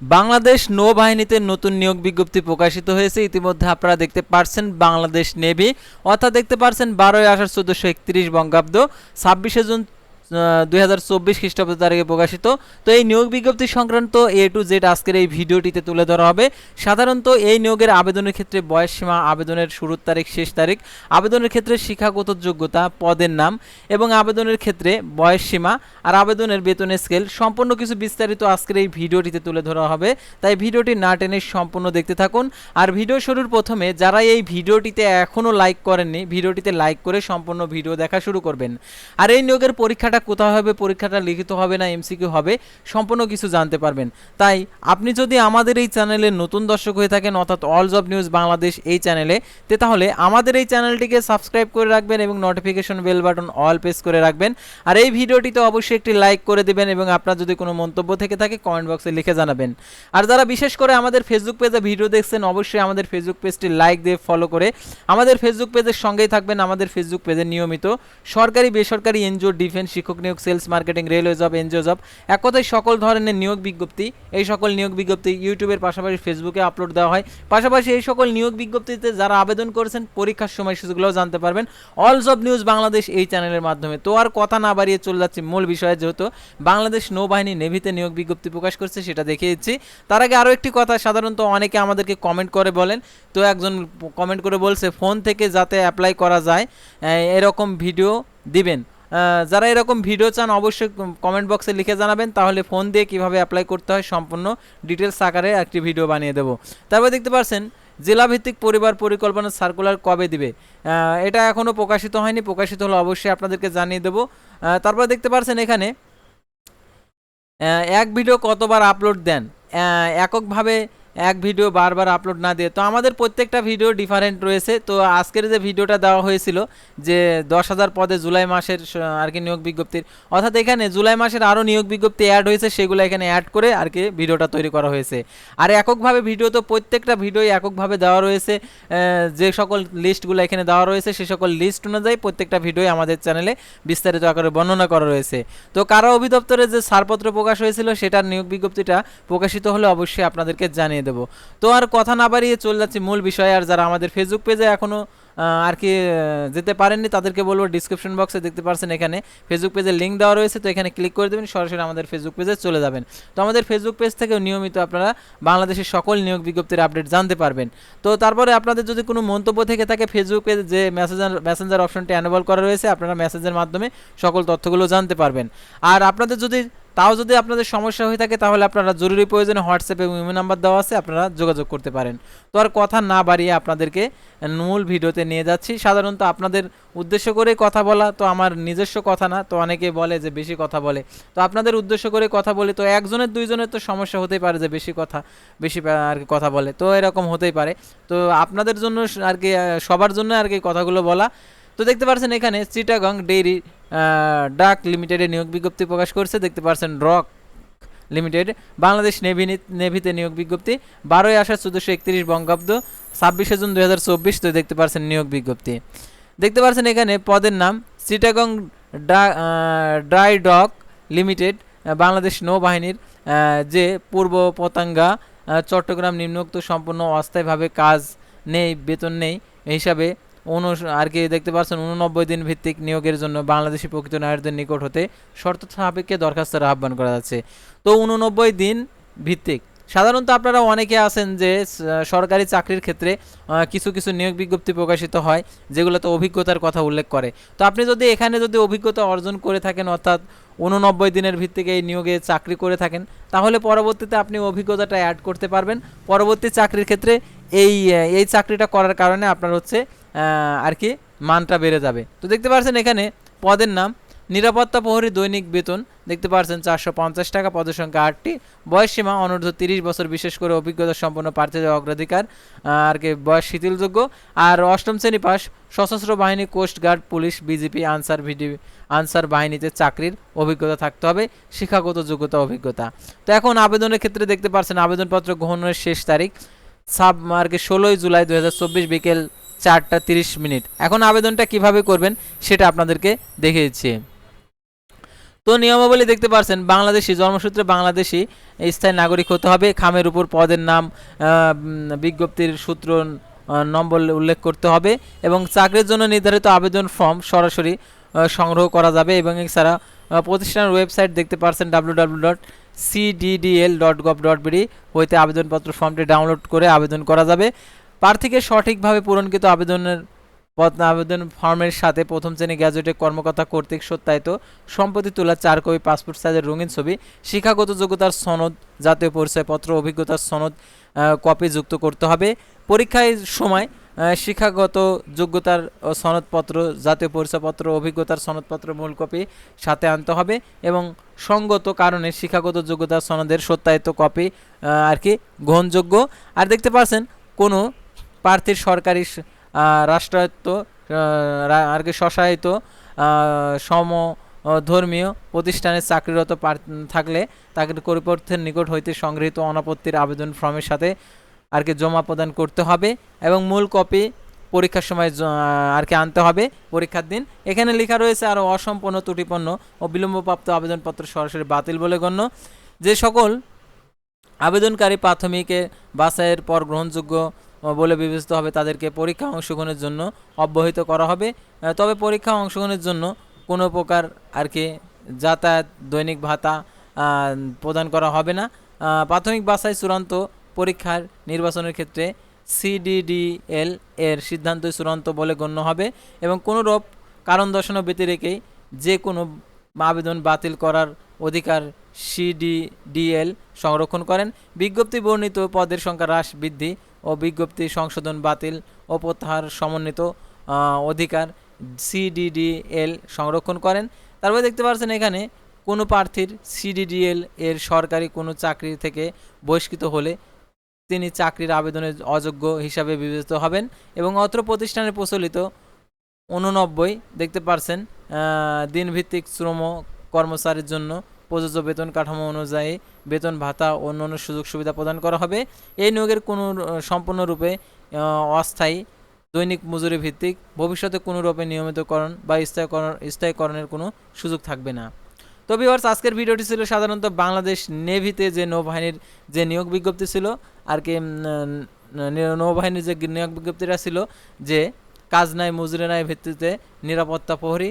বাংলাদেশ নৌবাহিনীতে নতুন নিয়োগ বিজ্ঞপ্তি প্রকাশিত হয়েছে। ইতিমধ্যে আপনারা দেখতে পারছেন বাংলাদেশ নেভি, অর্থাৎ দেখতে পারছেন বারোই আষাঢ় চোদ্দোশো একত্রিশ বঙ্গাব্দ, ছাব্বিশে জুন দুই হাজার চব্বিশ খ্রিস্টাব্দ তারিখে প্রকাশিত। তো এই নিয়োগ বিজ্ঞপ্তি সংক্রান্ত এ টু জেড আজকের এই ভিডিওটিতে তুলে ধরা হবে। সাধারণত এই নিয়োগের আবেদনের ক্ষেত্রে বয়স সীমা, আবেদনের শুরুর তারিখ, শেষ তারিখ, আবেদনের ক্ষেত্রে শিক্ষাগত যোগ্যতা, পদের নাম এবং আবেদনের ক্ষেত্রে বয়স সীমা আর আবেদনের বেতনের স্কেল সম্পূর্ণ কিছু বিস্তারিত আজকের এই ভিডিওটিতে তুলে ধরা হবে। তাই ভিডিওটি না টেনে সম্পূর্ণ দেখতে থাকুন। আর ভিডিও শুরুর প্রথমে যারা এই ভিডিওটিতে এখনও লাইক করেননি, ভিডিওটিতে লাইক করে সম্পূর্ণ ভিডিও দেখা শুরু করবেন। আর এই নিয়োগের পরীক্ষাটা কোথায় হবে, পরীক্ষাটা লিখিত হবে না এমসিকিউ হবে, সম্পূর্ণ কিছু জানতে পারবেন। তাই আপনি যদি আমাদের এই চ্যানেলে নতুন দর্শক হয়ে থাকেন, অর্থাৎ অল জব নিউজ বাংলাদেশ এই চ্যানেলে, তে তাহলে আমাদের এই চ্যানেলটিকে সাবস্ক্রাইব করে রাখবেন এবং notification bell button all press করে রাখবেন। আর এই ভিডিওটিতে অবশ্যই একটি লাইক করে দেবেন এবং আপনার যদি কোনো মন্তব্য থেকে থাকে কমেন্ট বক্সে লিখে জানাবেন। আর যারা বিশেষ করে আমাদের ফেসবুক পেজে ভিডিও দেখছেন, অবশ্যই আমাদের ফেসবুক পেজটি লাইক দিয়ে ফলো করে আমাদের ফেসবুক পেজের সঙ্গেই থাকবেন। আমাদের ফেসবুক পেজে নিয়মিত সরকারি, বেসরকারি এনজিও ডিফেন্স শিক্ষক নিয়োগ sales marketing railway job NGO job এক কথায় সকল ধরনের নিয়োগ বিজ্ঞপ্তি, এই সকল নিয়োগ বিজ্ঞপ্তি ইউটিউবের পাশাপাশি ফেসবুকে আপলোড দেওয়া হয়। পাশাপাশি এই সকল নিয়োগ বিজ্ঞপ্তিতে যারা আবেদন করেছেন, পরীক্ষার সময় সেগুলোও জানতে পারবেন। অল জব নিউজ বাংলাদেশ এই চ্যানেলের মাধ্যমে। তো আর কথা না বাড়িয়ে চলে যাচ্ছি মূল বিষয়ে, যেহেতু বাংলাদেশ নৌবাহিনী নেভিতে নিয়োগ বিজ্ঞপ্তি প্রকাশ করছে, সেটা দেখিয়েছি তার আগে আরও একটি কথা, সাধারণত অনেকে আমাদেরকে কমেন্ট করে বলেন, তো একজন কমেন্ট করে বলছে, ফোন থেকে যাতে অ্যাপ্লাই করা যায় এরকম ভিডিও দিবেন। যারা এরকম ভিডিও চান, অবশ্যই কমেন্ট বক্সে লিখে জানাবেন। তাহলে ফোন দিয়ে কীভাবে অ্যাপ্লাই করতে হয় সম্পূর্ণ ডিটেলস আকারে একটি ভিডিও বানিয়ে দেবো। তারপর দেখতে পাচ্ছেন জেলাভিত্তিক পরিবার পরিকল্পনা সার্কুলার কবে দিবে? এটা এখনও প্রকাশিত হয়নি। প্রকাশিত হলে অবশ্যই আপনাদেরকে জানিয়ে দেবো। তারপর দেখতে পাচ্ছেন এখানে এক ভিডিও কতবার আপলোড দেন? এককভাবে এক ভিডিও বারবার আপলোড না দিয়ে। তো আমাদের প্রত্যেকটা ভিডিও ডিফারেন্ট রয়েছে। তো আজকের যে ভিডিওটা দেওয়া হয়েছিল যে দশ হাজার পদে জুলাই মাসের আর কি নিয়োগ বিজ্ঞপ্তির, অর্থাৎ এখানে জুলাই মাসের আরও নিয়োগ বিজ্ঞপ্তি অ্যাড হয়েছে, সেগুলো এখানে অ্যাড করে আর কি ভিডিওটা তৈরি করা হয়েছে। আর এককভাবে ভিডিও তো প্রত্যেকটা ভিডিওই এককভাবে দেওয়া রয়েছে যে সকল লিস্টগুলো এখানে দেওয়া রয়েছে, সে সকল লিস্ট অনুযায়ী প্রত্যেকটা ভিডিওই আমাদের চ্যানেলে বিস্তারিত আকারে বর্ণনা করা রয়েছে। তো কারা অধিদপ্তরে যে ছাড়পত্র প্রকাশ হয়েছিল, সেটার নিয়োগ বিজ্ঞপ্তিটা প্রকাশিত হলে অবশ্যই আপনাদেরকে জানিয়ে দেবো। তো আর কথা না বাড়িয়ে চলে যাচ্ছি মূল বিষয়ে। আর যারা আমাদের ফেসবুক পেজে এখনও আর কি যেতে পারেননি, তাদেরকে বলব ডিসক্রিপশন বক্সে দেখতে পারছেন এখানে। ফেসবুক পেজের লিঙ্ক দেওয়া রয়েছে, তো এখানে ক্লিক করে দেবেন, সরাসরি আমাদের ফেসবুক পেজে চলে যাবেন। তো আমাদের ফেসবুক পেজ থেকেও নিয়মিত আপনারা বাংলাদেশের সকল নিয়োগ বিজ্ঞপ্তির আপডেট জানতে পারবেন। তো তারপরে আপনাদের যদি কোনো মন্তব্য থেকে থাকে ফেসবুক ফেসবুকে যে মেসেঞ্জার মেসেঞ্জার অপশনটি অ্যানেবল করা রয়েছে, আপনারা মেসেজের মাধ্যমে সকল তথ্যগুলো জানতে পারবেন। আর আপনাদের যদি তাও যদি আপনাদের সমস্যা হয়ে থাকে, তাহলে আপনারা জরুরি প্রয়োজনে হোয়াটসঅ্যাপে ইমেল নাম্বার দেওয়া আছে, আপনারা যোগাযোগ করতে পারেন। তো আর কথা না বাড়িয়ে আপনাদেরকে মূল ভিডিওতে নিয়ে যাচ্ছি। সাধারণত আপনাদের উদ্দেশ্য করে কথা বলা, তো আমার নিজস্ব কথা না, তো অনেকে বলে যে বেশি কথা বলে। তো আপনাদের উদ্দেশ্য করে কথা বলি, তো একজনের দুইজনের তো সমস্যা হতেই পারে যে বেশি কথা, বেশি আর কি কথা বলে। তো এরকম হতেই পারে। তো আপনাদের জন্য আর কি সবার জন্য আর কি কথাগুলো বলা। তো দেখতে পাচ্ছেন এখানে চিটাগং ডেইরি ডাক লিমিটেডে নিয়োগ বিজ্ঞপ্তি প্রকাশ করছে। দেখতে পাচ্ছেন রক লিমিটেড, বাংলাদেশ নেভি নেভিতে নিয়োগ বিজ্ঞপ্তি, বারোই আষাঢ় চোদ্দোশো একত্রিশ বঙ্গাব্দ, ছাব্বিশে জুন দুই হাজার চব্বিশ, তো দেখতে পাচ্ছেন নিয়োগ বিজ্ঞপ্তি। দেখতে পাচ্ছেন এখানে পদের নাম Chittagong dry dock limited Bangladesh নৌবাহিনীর যে পূর্ব পতাঙ্গা চট্টগ্রাম নিম্নোক্ত সম্পূর্ণ অস্থায়ীভাবে কাজ নেই, বেতন নেই হিসাবে অনু আর কি দেখতে পাচ্ছেন, উননব্বই দিন ভিত্তিক নিয়োগের জন্য বাংলাদেশি প্রকৃত নাগরিকদের নিকট হতে শর্ত সাপেক্ষে দরখাস্তের আহ্বান করা যাচ্ছে। তো উননব্বই দিন ভিত্তিক। সাধারণত আপনারা অনেকে আছেন যে সরকারি চাকরির ক্ষেত্রে কিছু কিছু নিয়োগ বিজ্ঞপ্তি প্রকাশিত হয়, যেগুলোতে অভিজ্ঞতার কথা উল্লেখ করে। তো আপনি যদি এখানে যদি অভিজ্ঞতা অর্জন করে থাকেন, অর্থাৎ উননব্বই দিনের ভিত্তিকে এই নিয়োগে চাকরি করে থাকেন, তাহলে পরবর্তীতে আপনি অভিজ্ঞতাটা অ্যাড করতে পারবেন। পরবর্তী চাকরির ক্ষেত্রে এই এই চাকরিটা করার কারণে আপনার হচ্ছে আর কি, মানটা বেড়ে যাবে। তো দেখতে পাচ্ছেন এখানে পদের নাম, নিরাপত্তা প্রহরী দৈনিক বেতন, দেখতে পাচ্ছেন চারশো পঞ্চাশ টাকা, পদের সংখ্যা আটটি। বয়স সীমা অনূর্ধ্ব তিরিশ বছর, বিশেষ করে অভিজ্ঞতা সম্পন্ন প্রার্থীদের অগ্রাধিকার আর কি, বয়স শিথিলযোগ্য। আর অষ্টম শ্রেণি পাস, সশস্ত্র বাহিনী, কোস্ট গার্ড, পুলিশ, বিজেপি, আনসার ভিডি, আনসার বাহিনীতে চাকরির অভিজ্ঞতা থাকতে হবে, শিক্ষাগত যোগ্যতা, অভিজ্ঞতা। তো এখন আবেদনের ক্ষেত্রে দেখতে পাচ্ছেন আবেদনপত্র গ্রহণের শেষ তারিখ সাব আর কি, ষোলোই জুলাই দু হাজার চব্বিশ বিকেল চারটা তিরিশ মিনিট। এখন আবেদনটা কীভাবে করবেন সেটা আপনাদেরকে দেখিয়ে দিচ্ছি তো নিয়মাবলী দেখতে পারছেন, বাংলাদেশি জন্মসূত্রে বাংলাদেশি স্থায়ী নাগরিক হতে হবে। খামের উপর পদের নাম বিজ্ঞপ্তির সূত্র নম্বর উল্লেখ করতে হবে এবং চাকরির জন্য নির্ধারিত আবেদন ফর্ম সরাসরি সংগ্রহ করা যাবে এবং এছাড়া প্রতিষ্ঠানের ওয়েবসাইট দেখতে পারছেন W W dot CDDL dot gov dot BD হইতে আবেদনপত্র ফর্মটি ডাউনলোড করে আবেদন করা যাবে। প্রার্থীকে সঠিকভাবে পূরণকৃত আবেদনের আবেদন ফর্মের সাথে প্রথম শ্রেণি গ্যাজেটে কর্মকর্তা কর্তৃক সত্যায়িত সম্পত্তি তোলা চার কপি পাসপোর্ট সাইজের রঙিন ছবি, শিক্ষাগত যোগ্যতার সনদ, জাতীয় পরিচয়পত্র, অভিজ্ঞতার সনদ কপি যুক্ত করতে হবে। পরীক্ষায় সময় শিক্ষাগত যোগ্যতার সনদপত্র, জাতীয় পরিচয়পত্র, অভিজ্ঞতার সনদপত্র, মূল কপি সাথে আনতে হবে এবং সঙ্গত কারণে শিক্ষাগত যোগ্যতার সনদের সত্যায়িত কপি আর কি, গ্রহণযোগ্য। আর দেখতে পাচ্ছেন, কোনো প্রার্থীর সরকারি রাষ্ট্রায়ত্ত আর কি স্বশায়িত সম ধর্মীয় প্রতিষ্ঠানে চাকরিরত থাকলে তাকে কর্তৃপক্ষের নিকট হইতে সংগৃহীত অনাপত্তির আবেদন ফর্মের সাথে আর কি জমা প্রদান করতে হবে এবং মূল কপি পরীক্ষার সময় আর কি আনতে হবে পরীক্ষার দিন। এখানে লেখা রয়েছে আরও অসম্পূর্ণ ত্রুটিপন্ন ও বিলম্বপ্রাপ্ত আবেদনপত্র সরাসরি বাতিল বলে গণ্য। যে সকল আবেদনকারী প্রাথমিকে বাছাইয়ের পর গ্রহণযোগ্য বলে বিবেচিত হবে, তাদেরকে পরীক্ষা অংশগ্রহণের জন্য অব্যাহত করা হবে। তবে পরীক্ষা অংশগ্রহণের জন্য কোনো প্রকার আর কি যাতায়াত দৈনিক ভাতা প্রদান করা হবে না। প্রাথমিক বাছাই চূড়ান্ত পরীক্ষার নির্বাচনের ক্ষেত্রে সিডিডিএল এর সিদ্ধান্ত চূড়ান্ত বলে গণ্য হবে এবং কোনোরূপ কারণ দর্শানো ব্যতি রেখেই যে কোনো আবেদন বাতিল করার অধিকার সিডিডিএল সংরক্ষণ করেন। বিজ্ঞপ্তি বর্ণিত পদের সংখ্যা হ্রাস বৃদ্ধি ও বিজ্ঞপ্তি সংশোধন বাতিল ও প্রত্যাহার সমন্বিত অধিকার সিডিডিএল সংরক্ষণ করেন। তারপরে দেখতে পাচ্ছেন এখানে কোনো প্রার্থীর সিডিডিএল এর সরকারি কোনো চাকরি থেকে বহিষ্কৃত হলে তিনি চাকরির আবেদনের অযোগ্য হিসাবে বিবেচিত হবেন এবং অত্র প্রতিষ্ঠানের প্রচলিত উননব্বই দেখতে পারছেন দিনভিত্তিক শ্রম কর্মচারীর জন্য প্রযোজ্য বেতন কাঠামো অনুযায়ী বেতন, ভাতা অন্যান্য সুযোগ সুবিধা প্রদান করা হবে। এই নিয়োগের কোনো, সম্পূর্ণরূপে অস্থায়ী দৈনিক মজুরি ভিত্তিক ভবিষ্যতে কোনো রূপে নিয়মিতকরণ বা স্থায়ীকরণ, স্থায়ীকরণের কোনো সুযোগ থাকবে না। তো ভিউয়ার্স আজকের ভিডিওটি ছিল সাধারণত বাংলাদেশ নেভিতে যে নৌবাহিনীর যে নিয়োগ বিজ্ঞপ্তি ছিল, আর কি নৌবাহিনীর যে নিয়োগ বিজ্ঞপ্তিটা ছিল যে কাজ নাই, মজুরি নাই ভিত্তিতে নিরাপত্তা প্রহরী